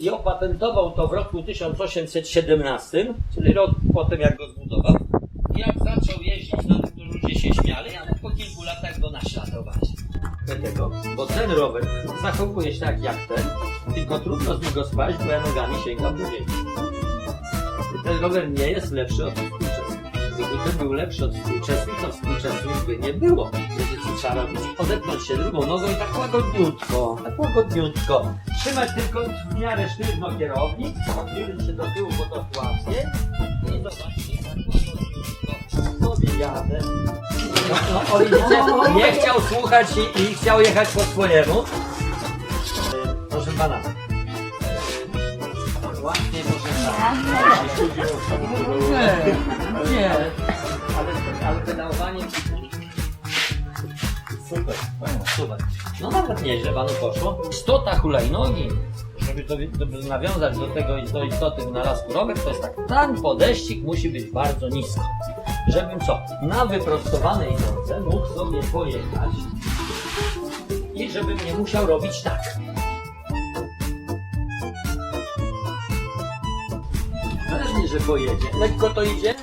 I opatentował to w roku 1817, czyli rok po tym, jak go zbudował. I jak zaczął jeździć, no to ludzie się śmiali, ale po kilku latach go naśladowali. Tego, bo ten rower zachowuje się tak jak ten, tylko trudno z niego spaść, bo ja nogami sięgam do ziemi. Ten rower nie jest lepszy od. Gdyby był lepszy od współczesnych, to współczesnych by nie było. Wiecie co trzeba robić? Odepnąć się drugą nogą i tak łagodniutko, tak łagodniutko. Trzymać tylko w miarę sztywno kierownik, odchylić się do tyłu, bo to łapie. I zobaczcie, jadę. No, no, widzicie, nie chciał słuchać i, i chciał jechać po swojemu. E, Proszę pana. Pana. Nie, ale, super, super. No nawet nieźle panu poszło. Istota hulajnogi, żeby to żeby nawiązać do tego do istoty wynalazku rower, to jest tak, ten podejścik musi być bardzo nisko. Żebym co, na wyprostowanej nodze mógł sobie pojechać i żebym nie musiał robić tak. Że pojedzie. Lekko to idzie?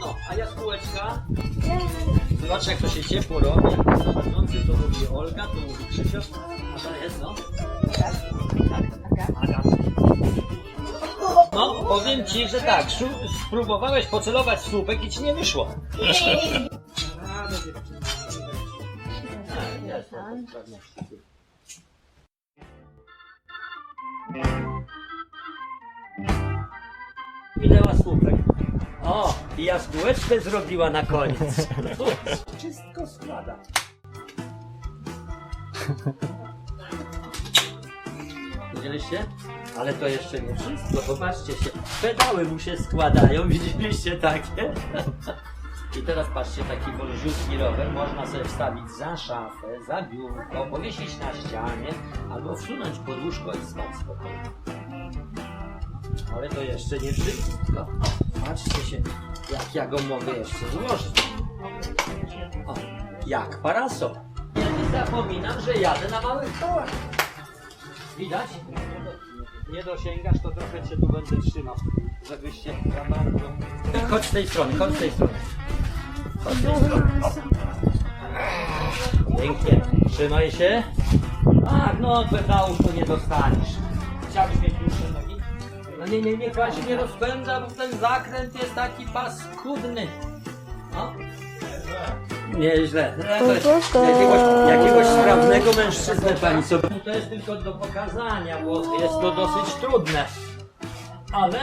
No, a jaskółeczka? Zobacz jak to się ciepło robi. Prowadzący to mówi Olga, to mówi Krzysio. A to jest no? Aga. No, powiem ci, że tak, szu- spróbowałeś pocelować słupek i ci nie wyszło. Tak, jest, to jest pewnie. Minęła słupek. O, i jaskółeczkę zrobiła na koniec. Wszystko składa. Widzieliście? Ale to jeszcze nie wszystko. Popatrzcie się. Pedały mu się składają. Widzieliście takie? I teraz patrzcie, taki wolziutki rower można sobie wstawić za szafę, za biurko, powiesić na ścianie, albo wsunąć pod łóżko i spać spokojnie. Ale to jeszcze nie wszystko. Patrzcie się, jak ja go mogę jeszcze złożyć. O, jak parasol. Ja nie zapominam, że jadę na małych kołach. Widać? Nie dosięgasz, to trochę cię tu będę trzymał, żebyście za bardzo... Chodź z tej strony, chodź z tej strony. Chodź z tej strony. O. Pięknie. Trzymaj się. Tak, no pedałów to nie dostaniesz. Chciałbyś mieć? No nie, nie, niech pan się nie rozpędza, bo ten zakręt jest taki paskudny. No. Nieźle. Jakiegoś, jakiegoś sprawnego mężczyznę pani sobie. To jest tylko do pokazania, bo jest to dosyć trudne. Ale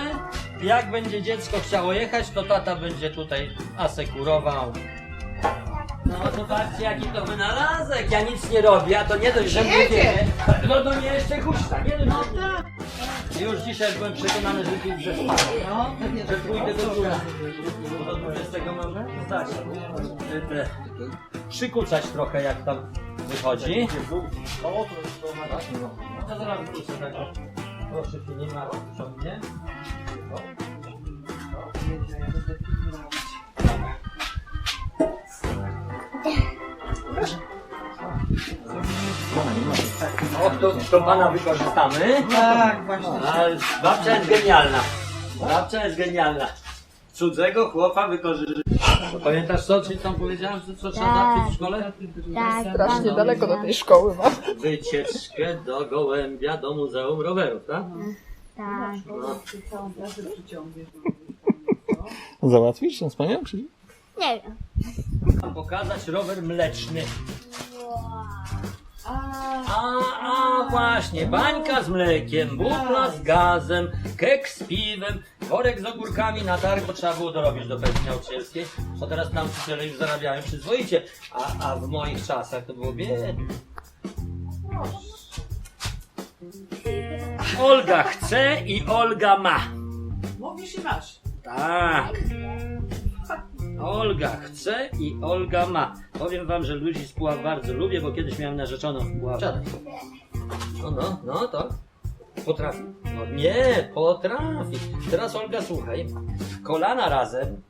jak będzie dziecko chciało jechać, to tata będzie tutaj asekurował. No zobaczcie jaki to wynalazek, ja nic nie robię, a to nie dość, że mówię, no to mnie jeszcze huśta, nie dość, że... Już dzisiaj byłem przekonany, że tu że spadł, że pójdę do góry. Do 20 mam zdać. Te- Przykucać trochę jak tam wychodzi. No to zaraz wrócę tak. Proszę się nie martwić o mnie. To, to pana wykorzystamy. Tak, właśnie. Ale babcia jest genialna. Babcia jest genialna. Cudzego chłopa wykorzystać. Pamiętasz co, czy tam powiedziałem, że co trzeba Tak. w szkole? Tak, Strasznie daleko do tej szkoły ma. Wycieczkę do Gołębia, do Muzeum Rowerów, tak? Tak. No. Załatwisz się z panią? Czy... Nie wiem. Mam pokazać rower mleczny. A, a właśnie, bańka z mlekiem, butla z gazem, kek z piwem, worek z ogórkami na targ, bo trzeba było dorobić do pensji nauczycielskiej, bo teraz nauczyciele już zarabiają przyzwoicie, a, a w moich czasach to było biedne. Olga chce i Olga ma. Mówisz i masz. Tak. Olga chce i Olga ma. Powiem wam, że ludzi z Puław bardzo lubię, bo kiedyś miałem narzeczoną w Puławach. No, no, no, to potrafi. No nie, potrafi. Teraz Olga, słuchaj. Kolana razem.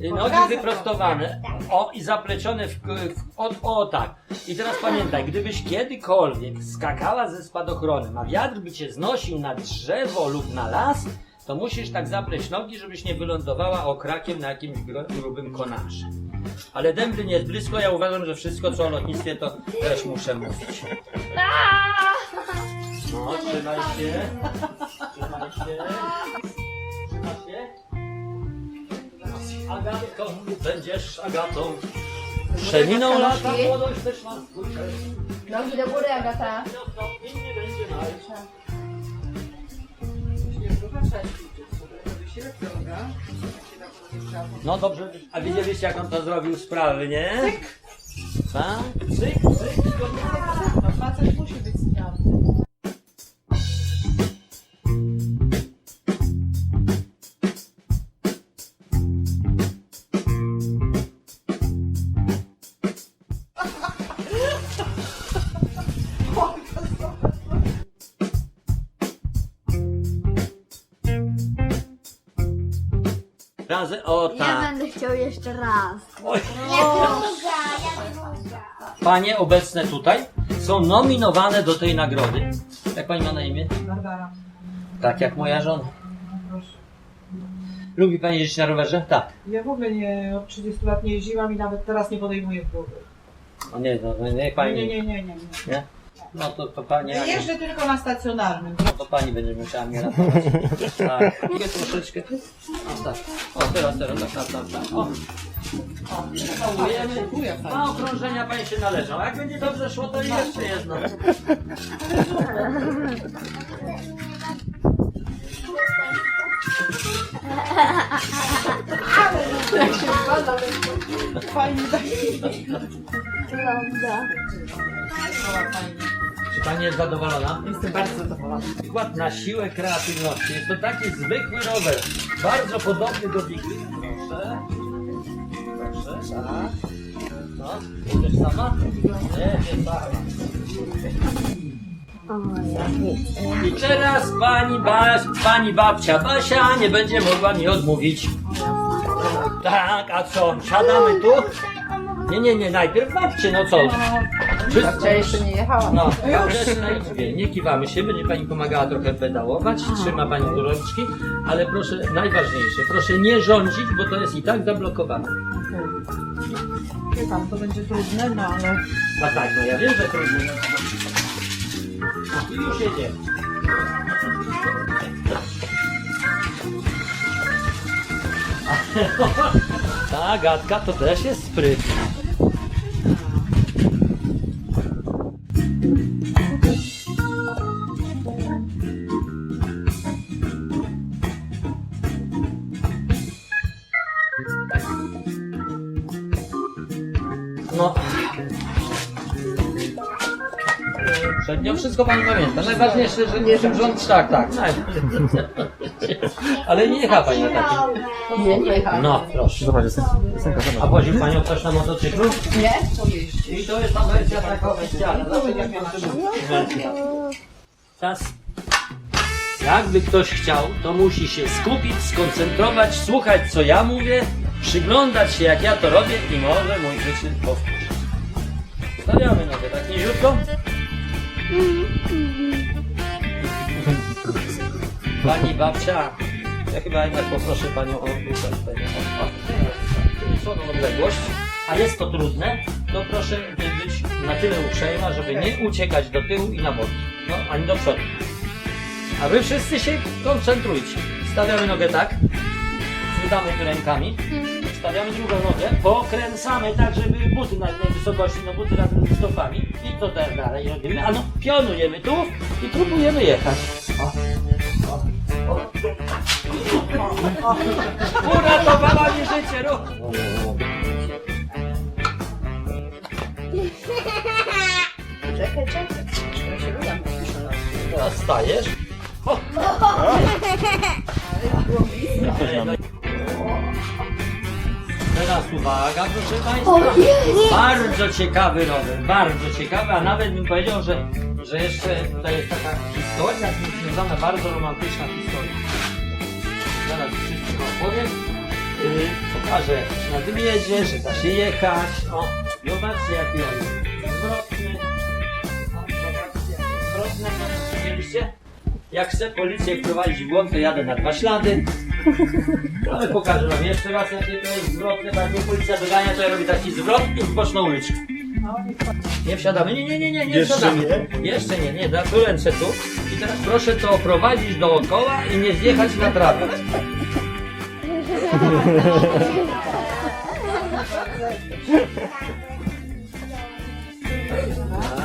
Nogi wyprostowane. O, i zaplecione w, w od, o tak. I teraz pamiętaj, gdybyś kiedykolwiek skakała ze spadochronem, a wiatr by cię znosił na drzewo lub na las, to musisz tak zapleć nogi, żebyś nie wylądowała okrakiem na jakimś grubym konarze. Ale Dęblin jest blisko, ja uważam, że wszystko co o lotnictwie to też muszę mówić. No, trzymaj się. Trzymaj się. Trzymaj się. Agatką, będziesz Agatą. Przeminą lata, młodość też ma czas. Nogi do góry, Agata. Nie będzie najlepsza. No dobrze, a widzieliście jak on to zrobił sprawy, nie? Cyk! Tak? Cyk, cyk. Razy, o Ja tak. będę chciał jeszcze raz. Oj. Ja druga, ja druga. Panie obecne tutaj są nominowane do tej nagrody. Jak pani ma na imię? Barbara. Tak jak moja żona. Proszę. Lubi pani jeździć na rowerze? Tak. Ja w ogóle nie, od 30 lat nie jeździłam i nawet teraz nie podejmuję głowy. O nie, no, nie, Nie, pani. nie, nie, nie, nie. Nie? No to, to pani. Ja jeżdżę tylko na stacjonarnym. To pani będzie musiała mnie ratować. Tak. Mogę troszeczkę. O tak. O teraz, teraz, tak, tak, tak. tak. O. Całujemy. Okrążenia pani się należą. A jak będzie dobrze szło, to i jeszcze jedno. Jak się wpada, fajnie tak. Prawda. Czy pani jest zadowolona? Jestem bardzo zadowolona. Przykład na siłę kreatywności. Jest to taki zwykły rower. Bardzo podobny do Wiki. Proszę. Proszę, tak. No, jedziesz sama? Nie, nie sama. Widzę. I teraz pani, ba, pani babcia Basia nie będzie mogła mi odmówić. Tak, a co? Siadamy tu? Nie, nie, nie, najpierw babcie, no co? Wszyscy- jeszcze nie jechała. No, już na izbie. Nie kiwamy się, będzie pani pomagała trochę pedałować, trzyma pani tu rączki, ale proszę, najważniejsze, proszę nie rządzić, bo to jest i tak zablokowane. Wie pan, to będzie trudne, no ale... No tak, no ja wiem, że trudno. I już jedziemy. Ta gadka to też jest sprytna. Wszystko pani pamięta. Najważniejsze, że nie rząd tak, tak. Ale nie jecha pani na takim. Nie, nie jechała. No, proszę. A woził panią ktoś na motocyklu? Nie? I to jest ta wersja taka wersja. Wersja. Czas. Jakby ktoś chciał, to musi się skupić, skoncentrować, słuchać co ja mówię, przyglądać się jak ja to robię i może mój wyczyn powtórzyć. Stawiamy nogę tak niziutko. Pani babcia, ja chyba jednak poproszę panią o słabą odległość. A jest to trudne, to proszę być na tyle uprzejma, żeby nie uciekać do tyłu i na boki. No, ani do przodu. A wy wszyscy się koncentrujcie. Stawiamy nogę tak, wydamy tu rękami, stawiamy drugą nogę, pokręcamy tak, żeby buty na tej wysokości, no buty razem z stopami i to tak dalej robimy. A no, pionujemy tu i próbujemy jechać. O. O. O. Uratowała mi życie, ruch! Czekaj, czekaj. Ja się udam. Teraz stajesz. O. Teraz uwaga, proszę Państwa. Bardzo ciekawy rower, bardzo ciekawy, a nawet bym powiedział, że, że jeszcze tutaj jest taka historia z nim związana, bardzo romantyczna historia. Zaraz wszystko opowiem. Yy, pokażę, się na tym jedzie, że da się jechać. O, zobaczcie jaki on jest zwrotny. O, zobaczcie, jaki zwrotny. Widzieliście? Jak chcę policję prowadzić w błąd, to jadę na dwa ślady. Ale pokażę wam jeszcze raz, jakie to jest zwrotne, bo jak mnie policja dogania, to ja robię taki zwrot i boczną uliczkę. Nie wsiadamy, nie, nie, nie, nie, nie Jeszcze wsiadamy. Jeszcze nie, nie, da tu ręce tu. I teraz proszę to oprowadzić dookoła i nie zjechać na trawę.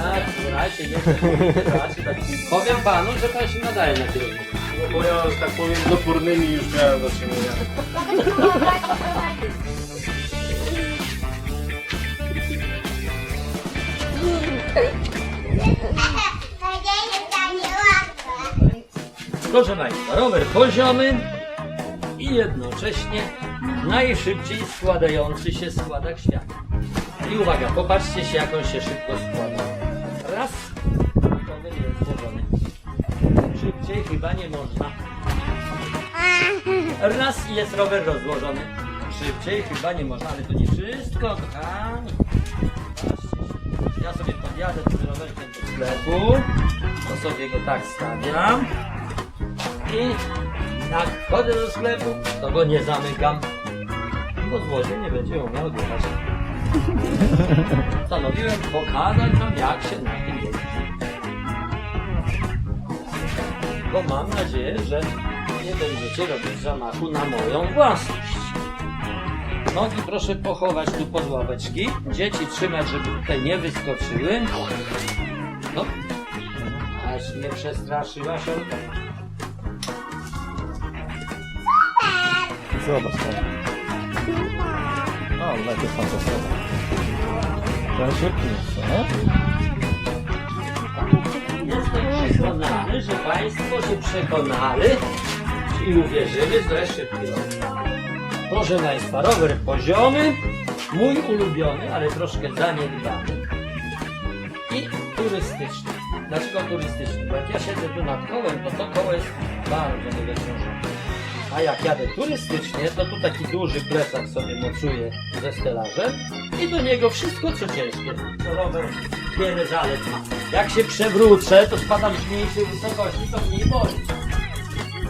Tak, słuchajcie, nie, tak. Powiem panu, że pan się nadaje na kierownicę. Bo ja, że tak powiem, z opornymi już miałem do czynienia. Proszę Państwa, rower poziomy i jednocześnie najszybciej składający się składak świata. I uwaga, popatrzcie się jak on się szybko składa. Raz, Szybciej chyba nie można. Raz i jest rower rozłożony. Szybciej chyba nie można, ale to nie wszystko, kochani. Ja sobie podjadę tym rowerkiem do sklepu. To sobie go tak stawiam. I jak wchodzę do sklepu, to go nie zamykam. Bo złodziej nie będzie umiał odjechać. Postanowiłem pokazać wam jak się na tym jeździ. Bo mam nadzieję, że nie będziecie robić zamachu na moją własność. Nogi proszę pochować tu pod ławeczki. Dzieci trzymać, żeby tutaj nie wyskoczyły. No. Aż mnie przestraszyła siorka. Zobacz tam. O, najpierw fantastycznie. Ten szybki, co? Przekonany, że Państwo się przekonali i uwierzyli, że szybki rower. Proszę Państwa, rower poziomy, mój ulubiony, ale troszkę zaniedbany i turystyczny. Dlaczego turystyczny? Bo jak ja siedzę tu nad kołem, to to koło jest bardzo niedociążone. A jak jadę turystycznie, to tu taki duży plecak sobie mocuję ze stelażem i do niego wszystko co ciężkie. To rower wiele zalet ma. Jak się przewrócę, to spadam z mniejszej wysokości, to mniej boli.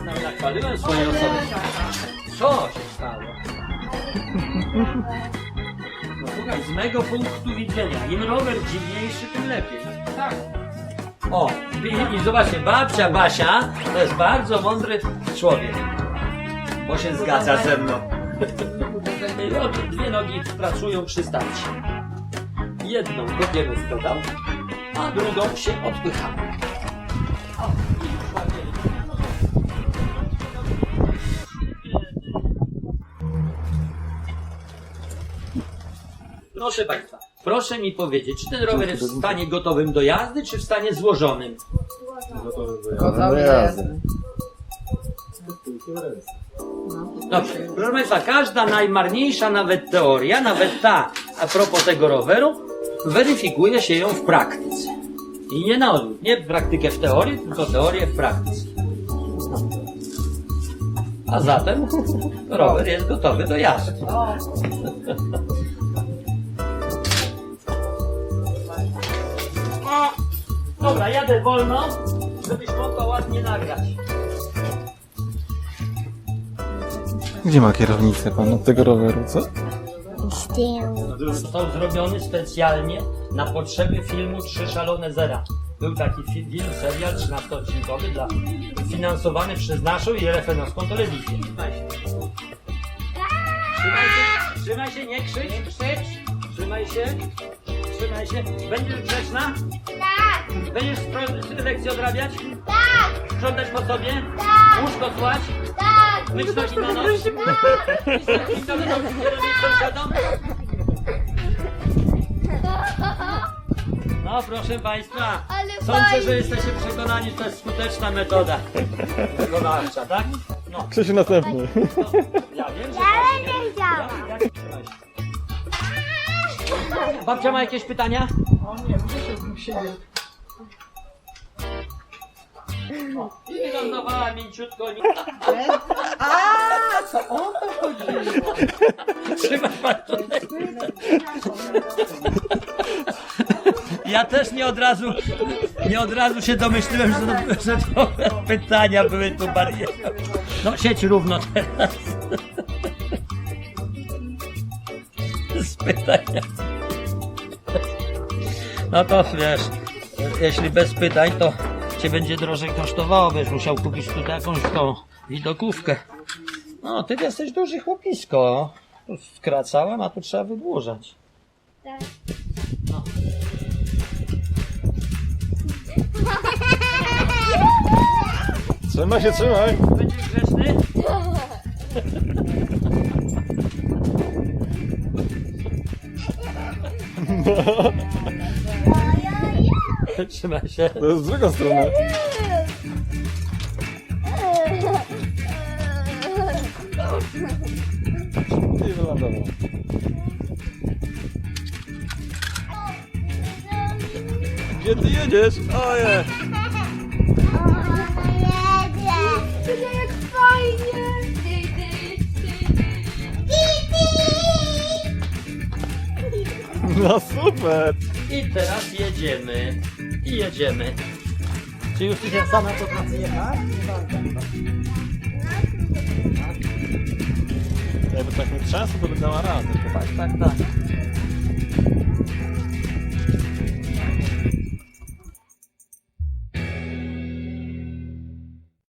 No, Nachwaliłem swoje osoby. Co się stało? No słuchaj, z mego punktu widzenia, im rower dziwniejszy, tym lepiej. Tak. O, i, i zobaczcie, babcia Basia to jest bardzo mądry człowiek. Bo się zgadza ze mną. Dwie nogi pracują przy starcie. Jedną kopiemy w pedał, a drugą się odpychamy. O, i już ładnie. Proszę Państwa, proszę mi powiedzieć, czy ten rower jest w stanie gotowym do jazdy, czy w stanie złożonym? Gotowy jest. Dobrze. Proszę Państwa, każda najmarniejsza nawet teoria, nawet ta a propos tego roweru, weryfikuje się ją w praktyce. I nie na odwrót. Nie praktykę w teorii, tylko teorię w praktyce. A zatem rower jest gotowy do jazdy. Dobra, jadę wolno, żebyś mogła ładnie nagrać. Gdzie ma kierownicę pan od tego roweru, co? Z tyłu. Został zrobiony specjalnie na potrzeby filmu Trzy Szalone Zera. Był taki fi- film, serial 13-odcinkowy dla, finansowany przez naszą i RFN-owską telewizję. Trzymaj się. Trzymaj się, trzymaj się, nie krzycz, nie krzycz. Trzymaj się, trzymaj się. Będziesz grzeczna? Tak, Będziesz spro- lekcję odrabiać? tak, Sprzątać po sobie? tak, Łóżko słać? Tak. Noc? I to kierować sąsiadom? No proszę Państwa, Ale sądzę, fajnie. że jesteście przekonani, że to jest skuteczna metoda wykonawcza, tak? No, Krzysiu następny. ja wiem, że... Ja będę chciała. Ja, ja, się. Babcia ma jakieś pytania? o nie, gdzie się z nim siedzieć? I wylądowała mięciutko. A, co o to chodziło? Trzymaj pan tutaj. Ja też nie od razu, nie od razu się domyśliłem, że to, że to pytania były tu barierą. No siedź równo teraz. Z pytania. No to wiesz, jeśli bez pytań, to cię będzie drożej kosztowało, wiesz, musiał kupić tutaj jakąś tą widokówkę. No, ty jesteś duży chłopisko. Tu Skracałem, a tu trzeba wydłużać. Tak. No. Trzymaj się, trzymaj. Będziesz grzeczny? Trzymaj się. To jest z drugą stronę. I wylądował. Gdzie ty jedziesz? Oje! No super! I teraz jedziemy. I jedziemy. Czy już ty się sama potrafi jechać? Jakby tak nie trzęsło, to by dała radę. Tak, tak, tak.